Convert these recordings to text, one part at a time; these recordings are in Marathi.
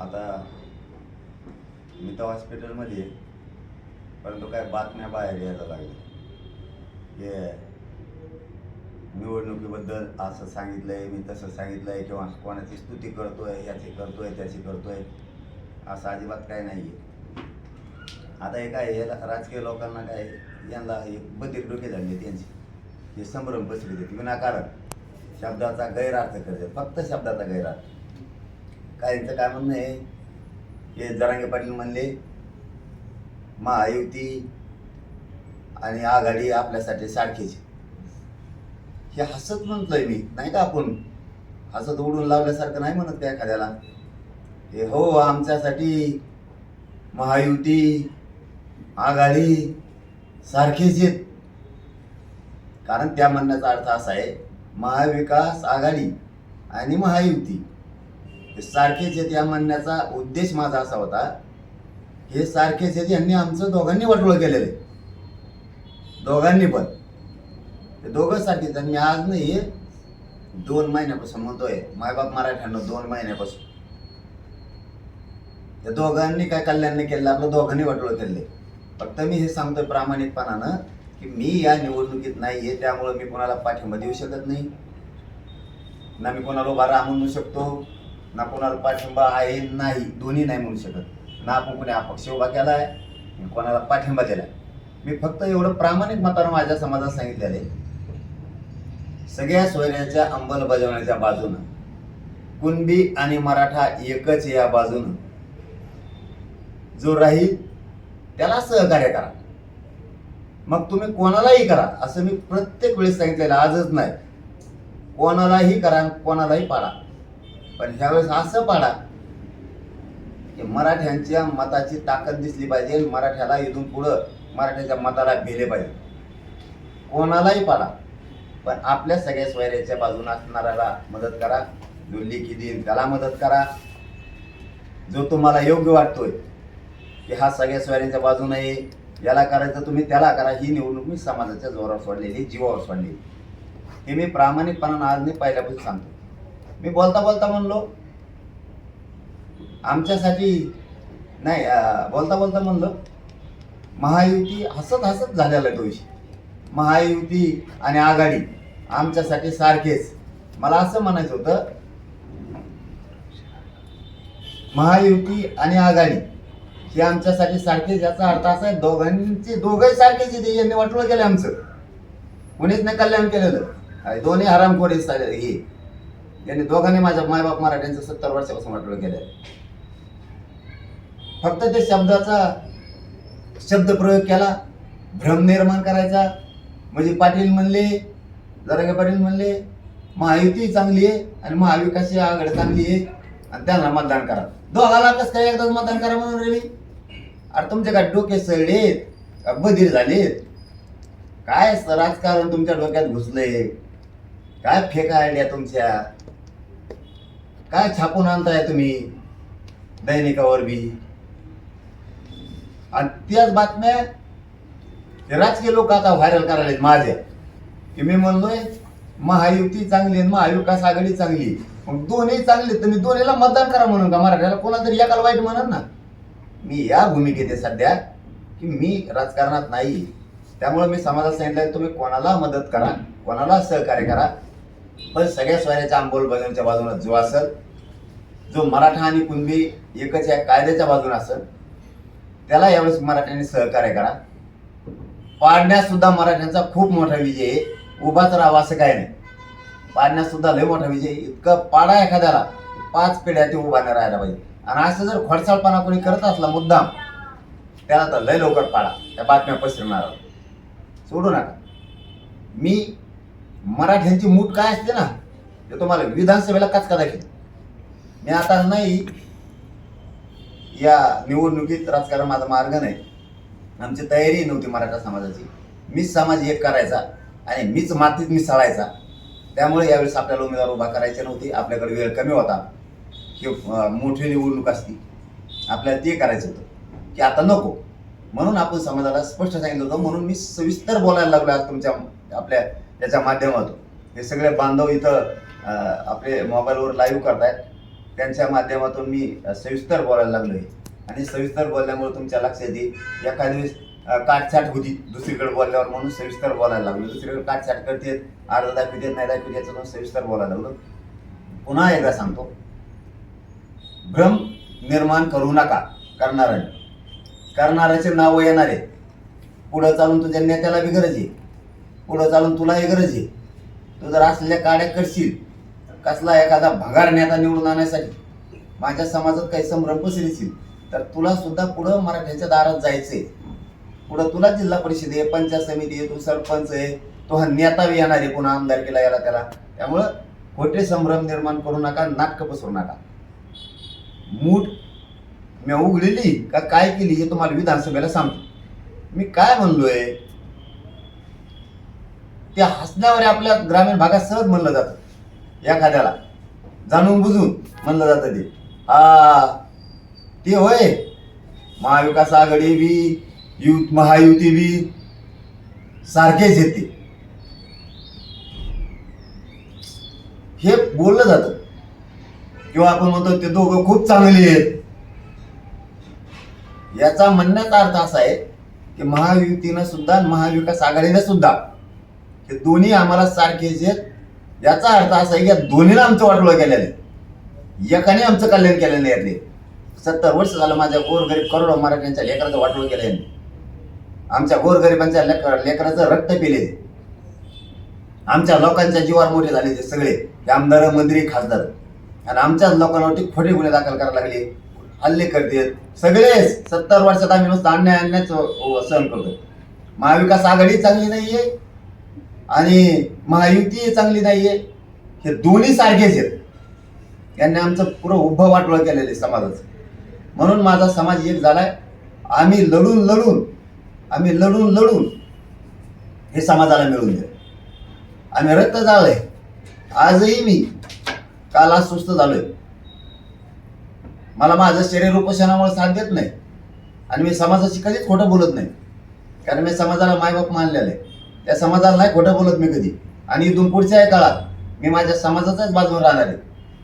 आता मी तर हॉस्पिटलमध्ये परंतु काय बातम्या बाहेर यायला लागल्या. हे निवडणुकीबद्दल असं सांगितलंय मी तसं सांगितलंय किंवा कोणाची स्तुती करतोय याची करतोय त्याची करतोय असं अजिबात काय नाही आहे आता हे काय याला राजकीय लोकांना काय यांना एक बधीर डोके झाले त्यांची. हे संभ्रम पसरले विनाकारण शब्दाचा गैरअर्थ करते फक्त शब्दाचा गैरअर्थ. काय यांचं काय म्हणणं आहे? हे जरांगे पाटील म्हणले महायुती आणि आघाडी आपल्यासाठी सारखीच हे हसत म्हणतोय मी नाही का आपण? हसत उडून लावल्यासारखं नाही म्हणत त्या एखाद्याला? हे हो आमच्यासाठी महायुती आघाडी सारखीच आहेत. कारण त्या म्हणण्याचा अर्थ असा आहे महाविकास आघाडी आणि महायुती. हे सारखेच आहेत या म्हणण्याचा उद्देश माझा असा होता हे सारखेच आहेत यांनी आमचं दोघांनी वाटोळं केलेलं आहे दोघांनी पण ते दोघं सारखेच आणि मी आज नाही दोन महिन्यापासून म्हणतोय मायबाप मराठ्यांना दोन महिन्यापासून. त्या दोघांनी काय कल्याण नाही केलं आपलं दोघांनी वाटोळं केले फक्त मी हे सांगतोय प्रामाणिकपणानं की मी या निवडणुकीत नाही आहे त्यामुळं मी कोणाला पाठिंबा देऊ शकत नाही. ना मी कोणाला उभा राहा म्हणू शकतो. ना कोणाला पाठिंबा आहे नाही दोन्ही नाही म्हणू शकत. ना आपण कोणी अपक्ष उभा केला आहे कोणाला पाठिंबा दिला मी फक्त एवढं प्रामाणिक मतानं माझ्या समाजात सांगितलेलं आहे. सगळ्या सोयऱ्याच्या अंमलबजावणीच्या बाजूनं कुणबी आणि मराठा एकच या बाजूनं. जो राहील त्याला सहकार्य करा. मग तुम्ही कोणालाही करा असं मी प्रत्येक वेळेस सांगितलेलं आजच नाही. कोणालाही करा कोणालाही पाडा. पण ह्यावेळेस असं पाडा की मराठ्यांच्या मताची ताकद दिसली पाहिजे मराठ्याला इथून पुढं मराठ्याच्या मताला भेले पाहिजे. कोणालाही पाडा. पण आपल्या सगळ्या स्वैर्याच्या बाजूने असणाऱ्याला मदत करा. जो लेखी देईन त्याला मदत करा. जो तुम्हाला योग्य वाटतोय की हा सगळ्या स्वैर्यांच्या बाजूने आहे याला करायचं तुम्ही त्याला करा. ही निवडणूक मी समाजाच्या जोरावर सोडलेली जीवावर सोडलेली हे मी प्रामाणिकपणानं आज मी पहिल्यापासून सांगतो. मी बोलता बोलता म्हणलो आमच्यासाठी नाही बोलता बोलता म्हणलं महायुती हसत हसत झालेला आहे महायुती आणि आघाडी आमच्यासाठी सारखेच. मला असं म्हणायचं होतं महायुती आणि आघाडी हे आमच्यासाठी सारखेच याचा अर्थ असा आहे दोघांचे दोघंही सारखेच आहे. यांनी वाटलं केलं आमचं. कोणीच नाही कल्याण केलेलं. दोन्ही हरामखोरी हे. यांनी दोघांनी माझ्या मायबाप मराठ्यांचं सत्तर वर्षापासून वाटलं गेलं फक्त ते शब्दाचा शब्द प्रयोग केला भ्रम निर्माण करायचा. म्हणजे पाटील म्हणले जरागे पाटील म्हणले महायुती चांगली आहे आणि महाविकासची आघाडी चांगली आहे आणि त्यांना मतदान करा. दोघाला कसं काय एकदाच मतदान करा म्हणून रे अरे तुमचे काय डोके सळलेत का बधीर झालेत? काय राजकारण तुमच्या डोक्यात घुसलंय? काय फेका आयडिया तुमच्या? काय छापून आणताय तुम्ही? दैनिकावर बी. आणि त्याच बातम्या हे राजकीय लोक आता व्हायरल करायला माझे. की मी म्हणलोय महायुती चांगली महाविकास आघाडी चांगली. मग दोन्ही चांगले तुम्ही दोन्हीला मतदान करा म्हणून का मराठ्याला? कोणातरी तरी एकाला वाईट म्हणत ना. मी या भूमिकेत आहे सध्या की मी राजकारणात नाही. त्यामुळे मी समाजात सांगितलं तुम्ही कोणाला मदत करा कोणाला सहकार्य करा पण सगळ्या स्वराच्या अंमलबजावणीच्या बाजूने जो असेल जो मराठा आणि कुणबी एकच या कायद्याच्या बाजूने असेल त्याला यावेळेस मराठ्यांनी सहकार्य करा. पाडण्यात सुद्धा मराठ्यांचा खूप मोठा विजय आहे. उभाच राहावा असं काय नाही. पाडण्यात सुद्धा लय मोठा विजय इतकं पाडा एखाद्याला पाच पिढ्या ते उभा नाही राहायला पाहिजे. आणि असं जर खोडसाळपणा कोणी करत असला मुद्दाम त्याला तर लय लवकर पाडा. त्या बातम्या पसरणार सोडू नका. मी मराठ्यांची मूठ काय असते ना ते तुम्हाला विधानसभेला कचका दाखवेल मी आता नाही या निवडणुकीत राजकारण माझा मार्ग नाही. आमची तयारी नव्हती मराठा समाजाची. मीच समाज एक करायचा आणि मीच मातीत मिसळायचा. त्यामुळे यावेळेस आपल्याला उमेदवार उभा करायचे नव्हते. आपल्याकडे वेळ कमी होता. की मोठी निवडणूक असती. आपल्याला ते करायचं होतं. की आता नको. म्हणून आपण समाजाला स्पष्ट सांगितलं होतं. म्हणून मी सविस्तर बोलायला लागलो आज तुमच्या आपल्या त्याच्या माध्यमातून. हे सगळे बांधव इथं आपले मोबाईलवर लाईव्ह करतायत. त्यांच्या माध्यमातून मी सविस्तर बोलायला लागलो आहे आणि सविस्तर बोलल्यामुळे तुमच्या लक्षात येईल एखाद्या वेळेस काटछाट होती दुसरीकडे बोलल्यावर म्हणून सविस्तर बोलायला लागलो. दुसरीकडे काटछाट करते अर्धा दाखवते नाही दाखवते याचं म्हणून सविस्तर बोलायला लागलो. पुन्हा एकदा सांगतो भ्रम निर्माण करू नका करणाऱ्याने. करणाऱ्याचे नाव येणार आहे पुढं चालून तुझ्या नेत्याला बी गरज आहे. पुढं चालून तुलाही गरज आहे. तू जर असलेल्या काड्या करशील कसला एखादा भगार नेता निवडून आणण्यासाठी माझ्या समाजात काही संभ्रम पसरशील तर तुला सुद्धा पुढं मराठ्याच्या दारात जायचंय. पुढं तुला जिल्हा परिषद आहे पंचायत समिती आहे तू सरपंच आहे तो हा नेता बी येणार आहे पुन्हा आमदार केला याला त्याला. त्यामुळं खोटे संभ्रम निर्माण करू नका नाटकं पसरू नका. मूठ मी उघडलेली का काय केली हे तुम्हाला विधानसभेला सांगतो. मी काय म्हणलोय त्या हसण्यावर आपल्या ग्रामीण भागात सहज म्हणलं जातं. एखाद्याला. जाणून बुजून म्हणलं जातं ते. हा ते होय. महाविकास आघाडी बी युथ महायुती बी सारखेच येते हे बोललं जातं. किंवा आपण म्हणतो ते दोघं खूप चांगली आहेत. याचा म्हणण्याचा अर्थ असा आहे की महायुतीनं सुद्धा महाविकास आघाडीनं सुद्धा हे दोन्ही आम्हाला सारखेच आहेत याचा अर्थ असा आहे की या दोन्हीला आमचं वाटलं केलेलं आहे. एकाने आमचं कल्याण केलेलं आहे यातले. सत्तर वर्ष झालं माझ्या गोरगरीब करोडो मराठ्यांच्या लेकराचं वाटलं केलं यांनी आमच्या गोरगरिबांच्या लेकर लेकराचं रक्त पिले आमच्या लोकांच्या जीवावर मोठे झाले ते सगळे. आमदार मंत्री खासदार. आणि आमच्याच लोकांवरती खोटे गुन्हे दाखल करायला लागले. हल्ले करते. सगळेच सत्तर वर्षात आम्ही नुसतं अन्याय अन्यायच सहन करतो महाविकास आघाडी चांगली नाहीये. आणि महायुती चांगली नाहीये हे दोन्ही सारखेच आहेत. यांनी आमचं पुरं उभं वाटोळं केलेलं आहे समाजाचं. म्हणून माझा समाज एक झालाय आम्ही लढून लढून आम्ही लढून लढून हे समाजाला मिळून देऊ. आम्ही रक्त झालोय आजही मी काल आज सुस्त झालोय. मला माझं शरीर उपोषणामुळे साथ देत नाही. आणि मी समाजाशी कधीच खोटं बोलत नाही. कारण मी समाजाला मायबाप मानलेलं आहे. त्या समाजाला नाही खोटं बोलत मी कधी. आणि इथून पुढच्या काळात मी माझ्या समाजाच्याच बाजून राहणार आहे.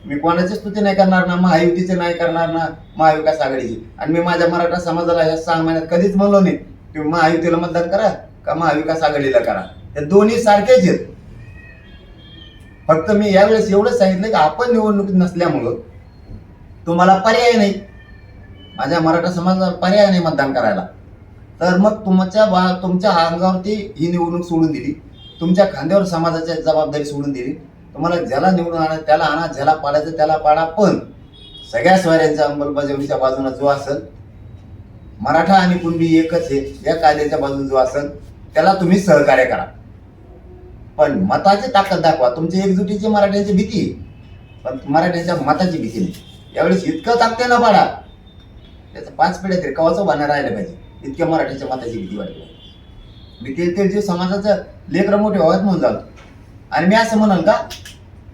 मी कोणाची स्तुती नाही करणार ना महायुतीचे नाही करणार ना महाविकास आघाडीची. आणि मी माझ्या मराठा समाजाला या सहा महिन्यात कधीच म्हणलो नाही तुम्ही महायुतीला मतदान करा का महाविकास आघाडीला करा. हे दोन्ही सारखेच आहेत. फक्त मी यावेळेस एवढंच सांगितलं की आपण निवडणुकीत नसल्यामुळं तुम्हाला पर्याय नाही. माझ्या मराठा समाजाला पर्याय नाही मतदान करायला. तर मग तुमच्या बा तुमच्या अंगावरती ही निवडणूक सोडून दिली. तुमच्या खांद्यावर समाजाची जबाबदारी सोडून दिली. तुम्हाला ज्याला निवडून आणा त्याला आणा ज्याला पाडायचं त्याला पाडा पण सगळ्या स्वाऱ्यांच्या अंमलबजावणीच्या बाजूने जो असेल मराठा आणि कुणबी एकच आहे या कायद्याच्या बाजूने जो असेल त्याला तुम्ही सहकार्य करा. पण मताची ताकद दाखवा. तुमची एकजुटीची मराठ्यांची भीती पण मराठ्यांच्या मताची भीती नाही. यावेळेस इतकं ताकदे ना पाडा. त्याचं पाच पिढ्या तरी कवाचं राहिलं पाहिजे. इतक्या मराठीच्या मताची भीती वाटली. मी ते जे समाजाचं लेकरं मोठे व्हावेत म्हणून जातो आणि मी असं म्हणाल का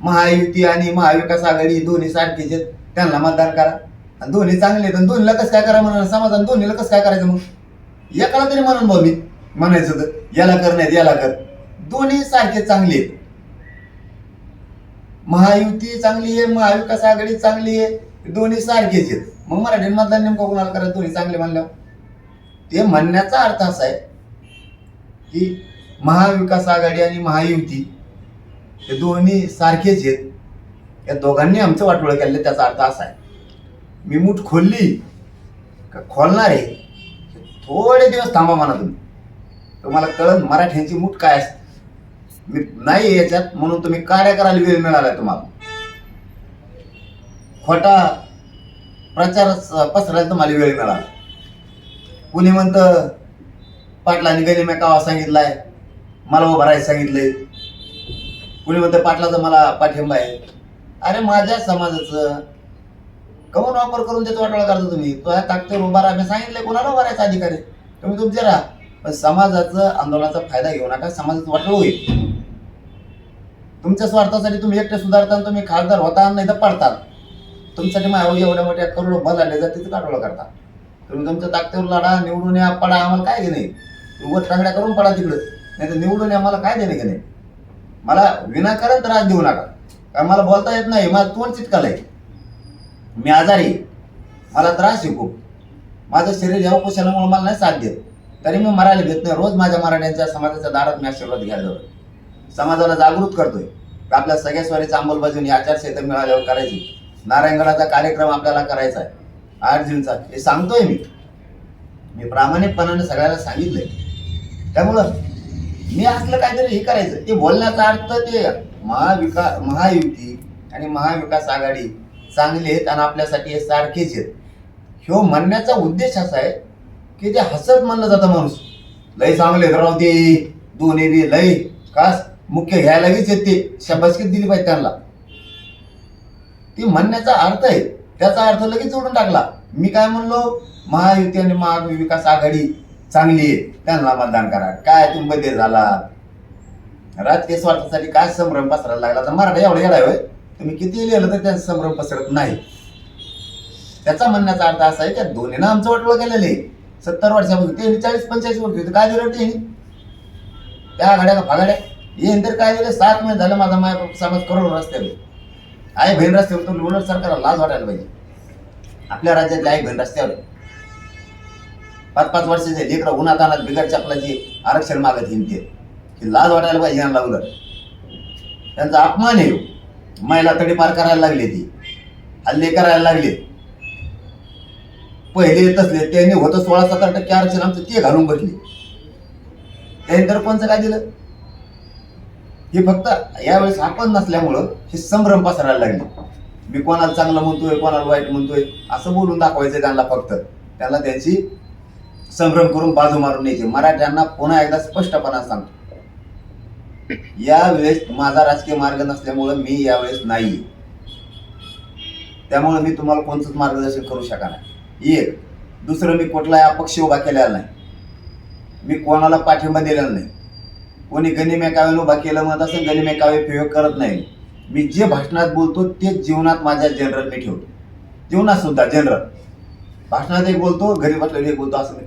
महायुती आणि महाविकास आघाडी दोन्ही सारखेच आहेत. त्यांना मतदान करा. आणि दोन्ही चांगले आहेत. आणि दोन्हीला कसं काय करा म्हणाल? समाजाने दोन्हीला कसं काय करायचं मग? एकाला तरी म्हणून भाऊ मी म्हणायचं तर याला कर नाही याला कर. दोन्ही सारखे चांगले आहेत. महायुती चांगली आहे महाविकास आघाडी चांगली आहे. दोन्ही सारखेच आहेत. मग मराठी मतदान नेमकं कोणाला करायचं? दोन्ही चांगले म्हणल्यावर. ते म्हणण्याचा अर्थ असा आहे की महाविकास आघाडी आणि महायुती हे दोन्ही सारखेच आहेत. या दोघांनी आमचं वाटोळं केलं त्याचा अर्थ असा आहे. मी मूठ खोलली का खोलणार आहे? थोडे दिवस थांबा म्हणा तुम्ही. तुम्हाला कळन मराठ्यांची मूठ काय असते मी नाही याच्यात म्हणून तुम्ही कार्य करायला वेळ मिळाला तुम्हाला. खोटा प्रचार पसरायला तुम्हाला वेळ मिळाला. कुणी म्हणतं पाटलांनी मी कावा सांगितलाय मला उभं राहायला सांगितलंय. कुणी म्हणतं पाटलाचा मला पाठिंबा आहे. अरे माझ्या समाजाचं कमून वापर करून त्याचा वाटोळा करता तुम्ही? तो ह्या ताकदीवर उभा राहा. मी सांगितलंय कोणाला उभा राहायचा अधिकारी तुम्ही तुमचे राहा. पण समाजाचं आंदोलनाचा फायदा घेऊ नका. समाजाचं वाटलं होईल. तुमच्या स्वार्थासाठी तुम्ही एकटे सुधारता आणि तुम्ही खासदार होता नाही तर पडतात तुमच्यासाठी माझ्या एवढ्या मोठ्या करोडो बल आले जाते तिथं करता. तुम्ही तुमच्या ताकदीवर लढा निवडून या पडा आम्हाला काय घेणे उगत उभं टांगड्या करून पडा तिकडं. नाही तर निवडून आम्हाला काय देणे की नाही? मला विनाकारण त्रास देऊ नका. कारण मला बोलता येत नाही मला तोंड चिटकालंय. आहे मी आजारी मला त्रास आहे खूप. माझं शरीर या कुशलामुळे मला नाही साथ देत. तरी मी मरायला घेत नाही. रोज माझ्या मराठ्यांच्या समाजाच्या दारात मी आशीर्वाद घ्यायला जातो समाजाला जागृत करतोय. आपल्या सगळ्या स्वारीची अंमलबजावणी आचारसंहिता मिळाल्यावर करायची. नारायणगडाचा कार्यक्रम आपल्याला करायचा आहे. आठ जूनचा हे सांगतोय मी. मी प्रामाणिकपणाने सगळ्याला सांगितलंय. त्यामुळं मी असलं काहीतरी हे करायचं. ते बोलण्याचा अर्थ ते महाविका महायुती आणि महाविकास आघाडी चांगले आहेत आणि आपल्यासाठी हे सारखेच आहेत. ह्यो म्हणण्याचा उद्देश असा आहे की ते हसत म्हणलं जातं माणूस. लय चांगले राव ते. दोन्ही बी लय कास मुख्य घ्यायला लगेच येत ते. शबासकीत दिली पाहिजे त्यांना. ती म्हणण्याचा अर्थ आहे. त्याचा अर्थ लगेच जोडून टाकला. मी काय म्हणलो? महायुती आणि महाविकास आघाडी चांगली आहे. त्यांना मतदान करा. काय तुम्ही बदल झाला? राजकीय स्वार्थासाठी काय संभ्रम पसरायला लागला? तर मराठा एवढा येणार होय. तुम्ही किती लिहिलं तर त्यांचा संभ्रम पसरत नाही. त्याचा म्हणण्याचा अर्थ असा आहे की दोन्हीनं आमचं वाटलं गेलेलं आहे. सत्तर वर्षापासून ते चाळीस पंचेचाळीस वर्ष होते. काय दिलं ते त्या आघाड्या का फागाड्या येईन तर काय दिलं? सात महिने झालं माझा माय समाज करोड रस्त्यावर. आई बहीण रस्त्यावर तर उलट सरकारला लाज वाटायला पाहिजे. आपल्या राज्यातले आई बहीण रस्त्यावर. पाच पाच वर्षाचे लेकरं उन्हात आणत बिगड चपलाची आरक्षण मागत हिंडते. ही लाज वाटायला पाहिजे यांना उलट त्यांचा अपमान आहे. महिला महिला तडीपार करायला लागली ती. हल्ले करायला लागले. पहिले तसले त्यांनी होतं सोळा सतरा टक्के आरक्षण आमचं ते घालून बसले. त्यांनी तर कोणचं काय दिलं? हे फक्त यावेळेस आपण नसल्यामुळं हे संभ्रम पसरायला लागले. मी कोणाला चांगलं म्हणतोय कोणाला वाईट म्हणतोय असं बोलून दाखवायचं त्यांना फक्त. त्यांना त्यांची संभ्रम करून बाजू मारून न्यायची. मराठ्यांना पुन्हा एकदा स्पष्टपणा सांगतो. यावेळेस माझा राजकीय मार्ग नसल्यामुळं मी यावेळेस नाही. त्यामुळे मी तुम्हाला कोणतंच मार्गदर्शन करू शकणार नाही. एक दुसरं मी कुठलाही अपक्ष उभा केलेला नाही. मी कोणाला पाठिंबा दिलेला नाही. कोणी गनिमे काव्यानं उभा केलं म्हणत असं गणिमेकावे काव्य प्रयोग करत नाही. मी जे भाषणात बोलतो तेच जीवनात माझ्या जनरल मी ठेवतो. जीवनात सुद्धा जनरल भाषणात एक बोलतो घरी बसलेले एक बोलतो असं